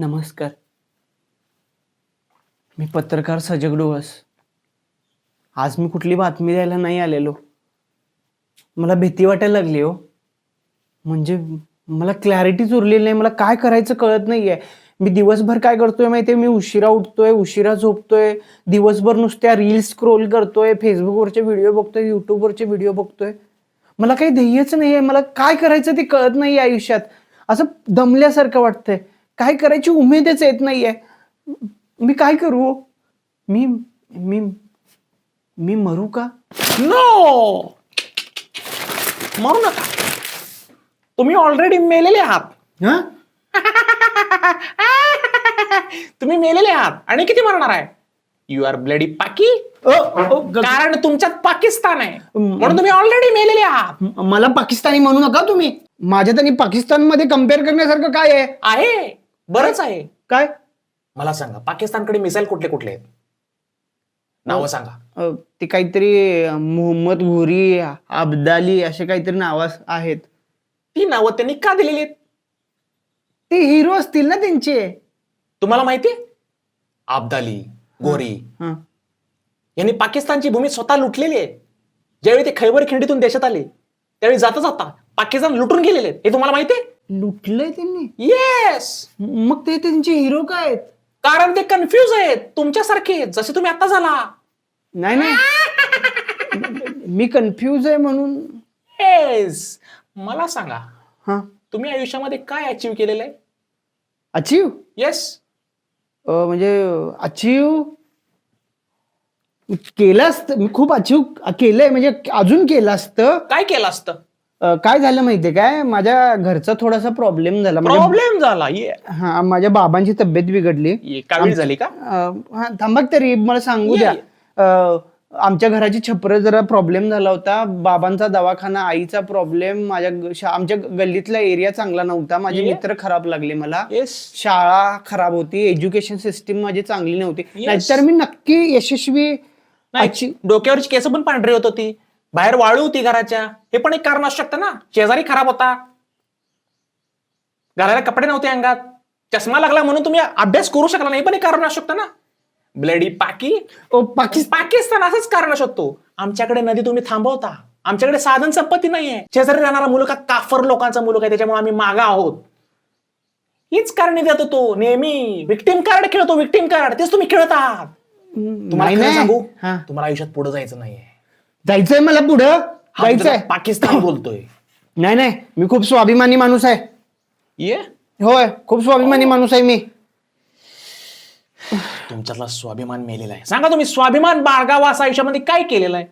नमस्कार. मी पत्रकार सजग डोळस. आज मी कुठली बातमी द्यायला नाही आलेलो. मला भीती वाटायला लागली हो. म्हणजे मला क्लॅरिटीच उरलेली नाही मला काय करायचं कळत नाहीये. मी दिवसभर काय करतोय माहितीये? मी उशिरा उठतोय उशिरा झोपतोय. दिवसभर नुसत्या रील्स स्क्रोल करतोय फेसबुकवरचे व्हिडिओ बघतोय युट्यूबवरचे व्हिडिओ बघतोय. मला काही ध्येयच नाही आहे मला काय करायचं ते कळत नाही आयुष्यात. असं दमल्यासारखं वाटतंय. काय करायची उमेदच येत नाहीये. मी काय करू मी मी मी मरू का? नो मरू नका. तुम्ही ऑलरेडी मेलेले आहात. हा? तुम्ही मेलेले आहात. आणि किती मरणार आहे? यू आर ब्लडी पाकी. कारण तुमच्यात पाकिस्तान आहे. म्हणून तुम्ही ऑलरेडी मेलेले आहात. मला पाकिस्तानी म्हणू नका तुम्ही. माझ्यात आणि पाकिस्तानमध्ये कंपेअर करण्यासारखं काय आहे. बरंच आहे. काय? मला सांगा पाकिस्तानकडे मिसाईल कुठले कुठले आहेत? नावं सांगा. अ, ते काहीतरी अ, मोहम्मद घुरी अब्दाली असे काहीतरी नाव आहेत. ती नावं त्यांनी का दिलेली आहेत? ते हिरो असतील ना त्यांचे. तुम्हाला माहितीये अब्दाली गोरी. हा. यांनी पाकिस्तानची भूमी स्वतः लुटलेली आहे. ज्यावेळी ते खैबर खिंडीतून देशात आले त्यावेळी जाता जाता पाकिस्तान लुटून गेलेले आहेत. हे तुम्हाला माहितीये लुटलंय त्यांनी? येस मग ते त्यांचे हिरो काय आहेत? कारण ते कन्फ्युज आहेत. तुमच्यासारखे जसे तुम्ही आता झाला. नाही नाही. मी कन्फ्यूज आहे म्हणून. येस मला सांगा हा. तुम्ही आयुष्यामध्ये काय अचीव केलेलं आहे? अचीव येस म्हणजे अचीव केलं असतं. मी खूप अचीव केलंय. म्हणजे अजून केलं असतं. काय केलं असतं? अ, काय झालं माहितीये काय? माझ्या घरचा थोडासा प्रॉब्लेम झाला. म्हणजे प्रॉब्लेम झाला ये. हा माझ्या बाबांची तब्येत बिघडली. ये कावीळ झाली का? अ, हा थांबा तरी मला सांगू द्या. अ, आमच्या घराची छपर जरा प्रॉब्लेम झाला होता. बाबांचा दवाखाना आईचा प्रॉब्लेम माझ्या ग- शा- आमच्या गल्लीतला एरिया चांगला नव्हता. माझे. मित्र खराब लागले मला. येस शाळा खराब होती. एज्युकेशन सिस्टीम माझी चांगली नव्हती. Yes. नाहीतर मी नक्की यशस्वी नाही अची- डोक्यावरची केस पण पांढरी होत होती. बाहेर वाळू होती घराच्या. हे पण एक कारण असू शकतं ना. शेजारी खराब होता. घराला कपडे नव्हते अंगात. चष्मा लागला म्हणून तुम्ही अभ्यास करू शकला नाही. पण एक कारण असू शकतं ना. ब्लडी पाकी. ओ, पाकिस्तान असंच कारण शकतो आमच्याकडे नदी तुम्ही थांबवता. आमच्याकडे साधन संपत्ती नाहीये. शेजारी राहणारा मुलगा काफर लोकांचा मुलगा आहे. त्याच्यामुळे आम्ही मागा आहोत. हीच कारणे देतो तो. नेहमी विक्टीम कार्ड खेळतो. विक्टीम कार्ड तेच तुम्ही खेळत आहात. तुम्हाला सांगू. तुम्हाला आयुष्यात पुढे जायचं नाहीये. जायचंय मला पुढं? हा जायचंय. पाकिस्तान बोलतोय. नाही नाही मी खूप स्वाभिमानी माणूस आहे. ये? होय खूप स्वाभिमानी माणूस आहे मी. तुमच्यातला स्वाभिमान मेलेला आहे. सांगा तुम्ही स्वाभिमान बाळगावा असं आयुष्यामध्ये काय केलेलं आहे?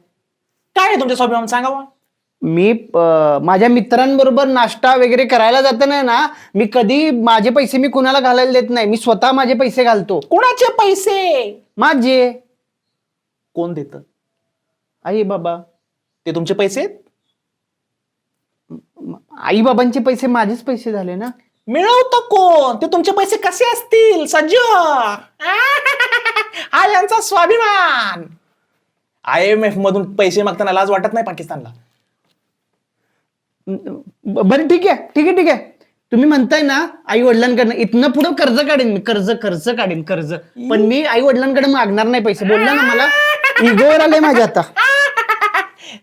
काय आहे तुमच्या स्वाभिमान? सांगावा मी अं, माझ्या मित्रांबरोबर नाश्ता वगैरे करायला जाताना ना मी कधी माझे पैसे मी कुणाला घालायला देत नाही. मी स्वतः माझे पैसे घालतो. कोणाचे पैसे? माझे. कोण देत? आई बाबा ते तुमचे पैसे? आई बाबांचे पैसे माझेच पैसे झाले ना? मिळवतं कोण? ते तुमचे पैसे कसे असतील? सज्ज! हा यांचा स्वाभिमान! आय एम एफ मधून पैसे मागताना लाज वाटत नाही पाकिस्तानला. बरं ठीक आहे ठीक आहे ठीक आहे. तुम्ही म्हणताय ना आई वडिलांकडनं इथनं पुढं कर्ज काढेन मी कर्ज कर्ज काढेन कर्ज. पण मी आई वडिलांकडे मागणार नाही पैसे. बोलला ना मला इगोवर आले माझ्या आता.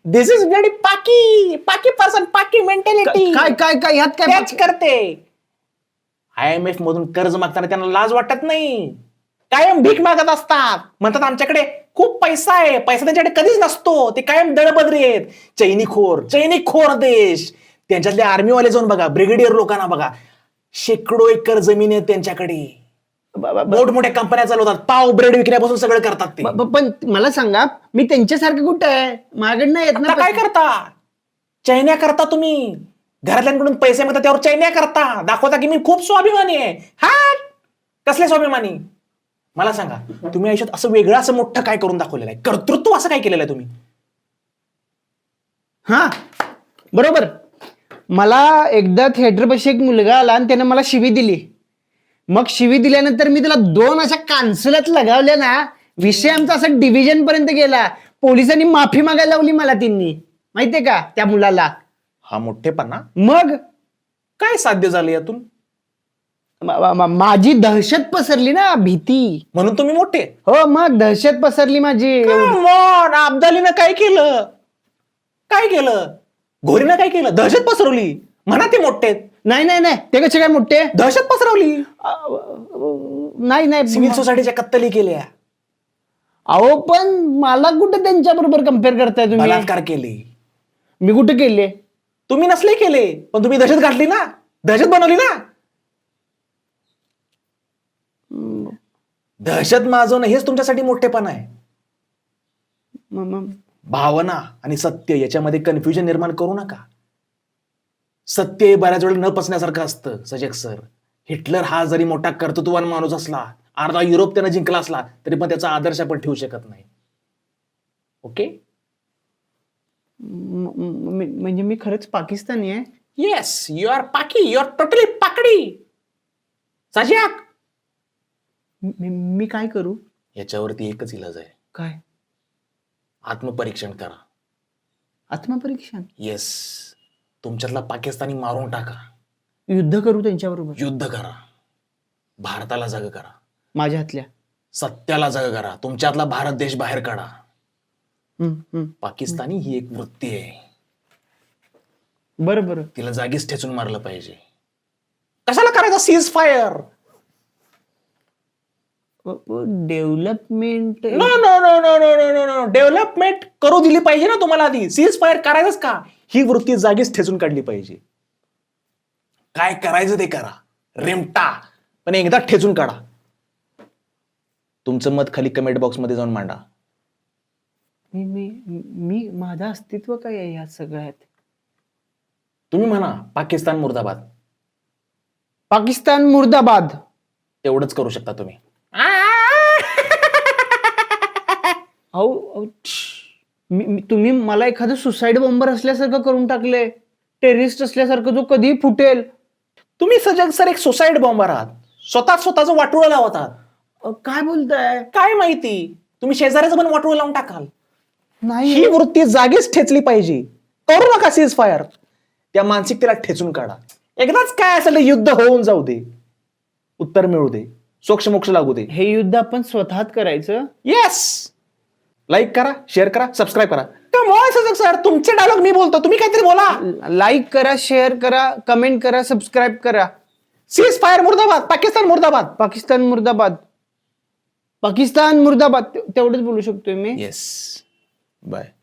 दिस इज ब्लडी पाकी पाकी पर्सन पाकी मेंटॅलिटी काय काय काय ह्यात काय करते. आय एम एफ मधून कर्ज मागताना त्यांना लाज वाटत नाही. कायम भीक मागत असतात. म्हणतात आमच्याकडे खूप पैसा आहे. पैसा त्यांच्याकडे कधीच नसतो. ते कायम दळबद्री आहेत. चैनीखोर चैनीखोर देश. त्यांच्यातले आर्मीवाले जाऊन बघा. ब्रिगेडियर लोकांना बघा. शेकडो एकर जमीन आहे त्यांच्याकडे. मोठमोठ्या कंपन्या चालवतात पाव ब्रेड विकण्यापासून सगळं करतात ते. ब- पण मला सांगा मी त्यांच्यासारखं कुठं आहे? माझ्याकडनं येत आता ना काय करता? चैन्या करता तुम्ही. घरातल्यांकडून पैसे मागता त्यावर चैन्या करता. दाखवता की मी खूप स्वाभिमानी आहे. हा? कसले स्वाभिमानी? मला सांगा तुम्ही आयुष्यात असं वेगळं असं मोठं काय करून दाखवलेलं आहे? कर्तृत्व असं काय केलेलं आहे तुम्ही? हा? बरोबर. मला एकदा थिएटर पाशी एक मुलगा आला आणि त्याने मला शिवी दिली. मग शिवी दिल्यानंतर मी त्याला दोन अशा कान्सुलात लगावल्या ना विषय आमचा असा डिव्हिजन पर्यंत गेला. पोलिसांनी माफी मागायला लावली मला त्यांनी. माहितीये का? त्या मुलाला. हा मोठेपणा? मग? काय साध्य झालं यातून? मा- मा- माझी दहशत पसरली ना भीती. म्हणून तुम्ही मोठे? हो मग दहशत पसरली माझी. On, अब्दालीनं काय केलं? काय केलं? घोरीनं काय केलं? दहशत पसरवली. म्हणा ते मोठे. आहेत. नाही नाही नाही. ते कसे काय मोठे? दहशत पसरवली. नाही नाही. सिव्हिल सोसायटीच्या कत्तली केल्या. अहो पण मला कुठे त्यांच्या बरोबर कंपेअर करताय तुम्ही? बलात्कार केले. मी कुठे केले? तुम्ही नसले केले पण तुम्ही दहशत घातली ना? दहशत बनवली ना? दहशत माजवणं हेच तुमच्यासाठी मोठेपण आहे. म- म- भावना आणि सत्य याच्यामध्ये कन्फ्युजन निर्माण करू नका. सत्य हे बऱ्याच वेळेला न पचण्यासारखं असतं सजग सर. हिटलर हा जरी मोठा कर्तृत्ववान माणूस असला अर्धा युरोप त्यानं जिंकला असला तरी पण त्याचा आदर्श आपण ठेवू शकत नाही. ओके? म्हणजे मी खरंच पाकिस्तानी आहे? Yes you are Paki you are totally पाकडी सजग! मी मी काय करू? याच्यावरती एकच इलाज आहे. काय? आत्मपरीक्षण करा. आत्मपरीक्षण? येस तुमच्यातला पाकिस्तानी मारून टाका. युद्ध करू त्यांच्याबरोबर. युद्ध करा. भारताला जाग करा. माझ्या हातल्या. सत्याला जाग करा. तुमच्यातला भारत देश बाहेर काढा. हम्म, हम्म. पाकिस्तानी ही एक वृत्ती आहे. बरं बरं. तिला जागीच ठेचून मारलं पाहिजे. कशाला करायचं cease fire development no no no no no no no no development करू दिली पाहिजे ना तुम्हाला आधी. सीज फायर करायचंच का? ही वृत्ती जागीच ठेचून काढली पाहिजे. काय करायचं ते करा. रेमटा. पण एकदा ठेचून काढा. तुमचं मत खाली कमेंट बॉक्समध्ये जाऊन मांडा. मी मी मी माझं अस्तित्व काय आहे या सगळ्यात? तुम्ही म्हणा पाकिस्तान मुर्दाबाद. पाकिस्तान मुर्दाबाद. तेवढंच करू शकता तुम्ही. अहो तुम्ही मला एखादं सुसाईड बॉम्बर असल्यासारखं करून टाकले. टेररिस्ट असल्यासारखं जो कधी फुटेल. तुम्ही सजग सर एक सुसाईड बॉम्बर आहात. स्वतः स्वतःचं वाटोळं लावतात अ, काय बोलताय? काय माहिती? तुम्ही शेजाऱ्याचं पण वाटोळं लावून टाकाल. नाही. ही वृत्ती जागीच ठेचली पाहिजे. करू नका सीज फायर त्या मानसिकतेला ठेचून काढा. एकदाच काय असेल युद्ध होऊन जाऊ दे. उत्तर मिळू दे. सोक्ष मोक्ष लागू दे. हे युद्ध आपण स्वतःच करायचं? येस लाईक करा शेअर करा सबस्क्राईब करा. सर तुमचे डायलॉग मी बोलतो तुम्ही काहीतरी बोला. लाईक करा शेअर करा कमेंट करा सबस्क्राईब करा. सीज फायर मुर्दाबाद पाकिस्तान मुर्दाबाद. पाकिस्तान मुर्दाबाद. पाकिस्तान मुर्दाबाद ते- तेवढंच बोलू शकतोय मी. Yes bye